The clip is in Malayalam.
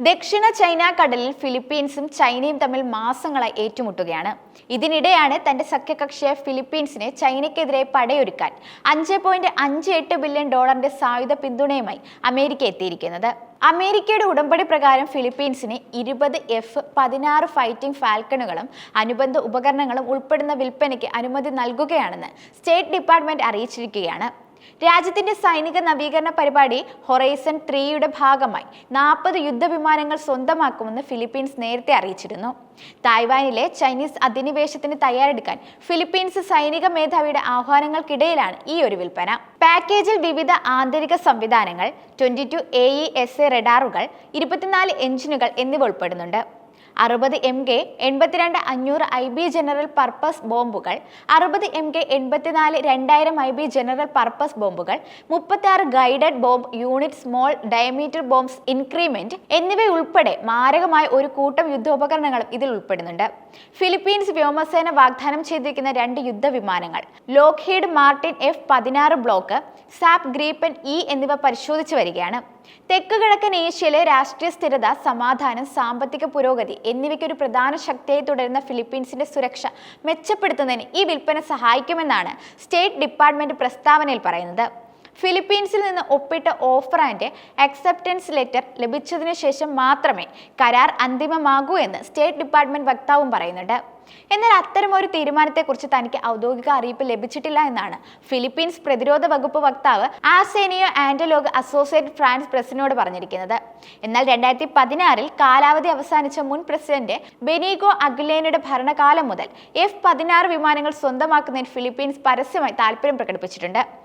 ദക്ഷിണ ചൈന കടലിൽ ഫിലിപ്പീൻസും ചൈനയും തമ്മിൽ മാസങ്ങളായി ഏറ്റുമുട്ടുകയാണ്. ഇതിനിടെയാണ് തന്റെ സഖ്യകക്ഷിയായ ഫിലിപ്പീൻസിനെ ചൈനയ്ക്കെതിരെ പടയൊരുക്കാൻ അഞ്ച് പോയിന്റ് അഞ്ച് എട്ട് ബില്യൺ ഡോളറിന്റെ സായുധ പിന്തുണയുമായി അമേരിക്ക എത്തിയിരിക്കുന്നത്. അമേരിക്കയുടെ ഉടമ്പടി പ്രകാരം ഫിലിപ്പീൻസിന് ഇരുപത് എഫ് പതിനാറ് ഫൈറ്റിംഗ് ഫാൽക്കണുകളും അനുബന്ധ ഉപകരണങ്ങളും ഉൾപ്പെടുന്ന വിൽപ്പനയ്ക്ക് അനുമതി നൽകുകയാണെന്ന് സ്റ്റേറ്റ് ഡിപ്പാർട്ട്മെന്റ് അറിയിച്ചിരിക്കുകയാണ്. രാജ്യത്തിന്റെ സൈനിക നവീകരണ പരിപാടി ഹൊറൈസൺ ത്രീയുടെ ഭാഗമായി നാൽപ്പത് യുദ്ധവിമാനങ്ങൾ സ്വന്തമാക്കുമെന്ന് ഫിലിപ്പീൻസ് നേരത്തെ അറിയിച്ചിരുന്നു. തായ്വാനിലെ ചൈനീസ് അധിനിവേശത്തിന് തയ്യാറെടുക്കാൻ ഫിലിപ്പീൻസ് സൈനിക മേധാവിയുടെ ആഹ്വാനങ്ങൾക്കിടയിലാണ് ഈ ഒരു വിൽപ്പന. പാക്കേജിൽ വിവിധ ആന്തരിക സംവിധാനങ്ങൾ twenty two A E S A റഡാറുകൾ ഇരുപത്തിനാല് എഞ്ചിനുകൾ എന്നിവ ഉൾപ്പെടുന്നുണ്ട്. അറുപത് എം കെ എൺപത്തിരണ്ട് അഞ്ഞൂറ് ഐ ബി ജനറൽ പർപ്പസ് ബോംബുകൾ അറുപത് എം കെ എൺപത്തിനാല് രണ്ടായിരം ഐ ബി ജനറൽ പർപ്പസ് ബോംബുകൾ മുപ്പത്തി guided bomb unit small diameter bombs increment എന്നിവയുൾപ്പെടെ മാരകമായ ഒരു കൂട്ടം യുദ്ധോപകരണങ്ങളും ഇതിൽ ഉൾപ്പെടുന്നുണ്ട്. ഫിലിപ്പീൻസ് വ്യോമസേന വാഗ്ദാനം ചെയ്തിരിക്കുന്ന രണ്ട് യുദ്ധവിമാനങ്ങൾ ലോക്ഹീഡ് മാർട്ടിൻ എഫ് പതിനാറ് ബ്ലോക്ക് സാപ് ഗ്രീപ്പൻ ഇ എന്നിവ പരിശോധിച്ചു വരികയാണ്. തെക്ക് കിഴക്കൻ ഏഷ്യയിലെ രാഷ്ട്രീയ സ്ഥിരത സമാധാനം സാമ്പത്തിക പുരോഗതി എന്നിവയ്ക്ക് ഒരു പ്രധാന ശക്തിയായി തുടരുന്ന ഫിലിപ്പീൻസിന്റെ സുരക്ഷ മെച്ചപ്പെടുത്തുന്നതിന് ഈ വിൽപ്പന സഹായിക്കുമെന്നാണ് സ്റ്റേറ്റ് ഡിപ്പാർട്ട്മെന്റ് പ്രസ്താവനയിൽ പറയുന്നത്. ഫിലിപ്പീൻസിൽ നിന്ന് ഒപ്പിട്ട ഓഫർ ആൻഡ് അക്സെപ്റ്റൻസ് ലെറ്റർ ലഭിച്ചതിനു ശേഷം മാത്രമേ കരാർ അന്തിമമാകൂ എന്ന് സ്റ്റേറ്റ് ഡിപ്പാർട്ട്മെന്റ് വക്താവും പറയുന്നുണ്ട്. എന്നാൽ അത്തരമൊരു തീരുമാനത്തെക്കുറിച്ച് തനിക്ക് ഔദ്യോഗിക അറിയിപ്പ് ലഭിച്ചിട്ടില്ല എന്നാണ് ഫിലിപ്പീൻസ് പ്രതിരോധ വകുപ്പ് വക്താവ് ആസേനിയോ ആൻഡലോഗ് അസോസിയേറ്റ് ഫ്രാൻസ് പ്രസിനോട് പറഞ്ഞിരിക്കുന്നത്. എന്നാൽ രണ്ടായിരത്തി പതിനാറിൽ കാലാവധി അവസാനിച്ച മുൻ പ്രസിഡന്റ് ബെനീഗോ അഗുലേനയുടെ ഭരണകാലം മുതൽ എഫ് പതിനാറ് വിമാനങ്ങൾ സ്വന്തമാക്കുന്നതിന് ഫിലിപ്പീൻസ് പരസ്യമായി താല്പര്യം പ്രകടിപ്പിച്ചിട്ടുണ്ട്.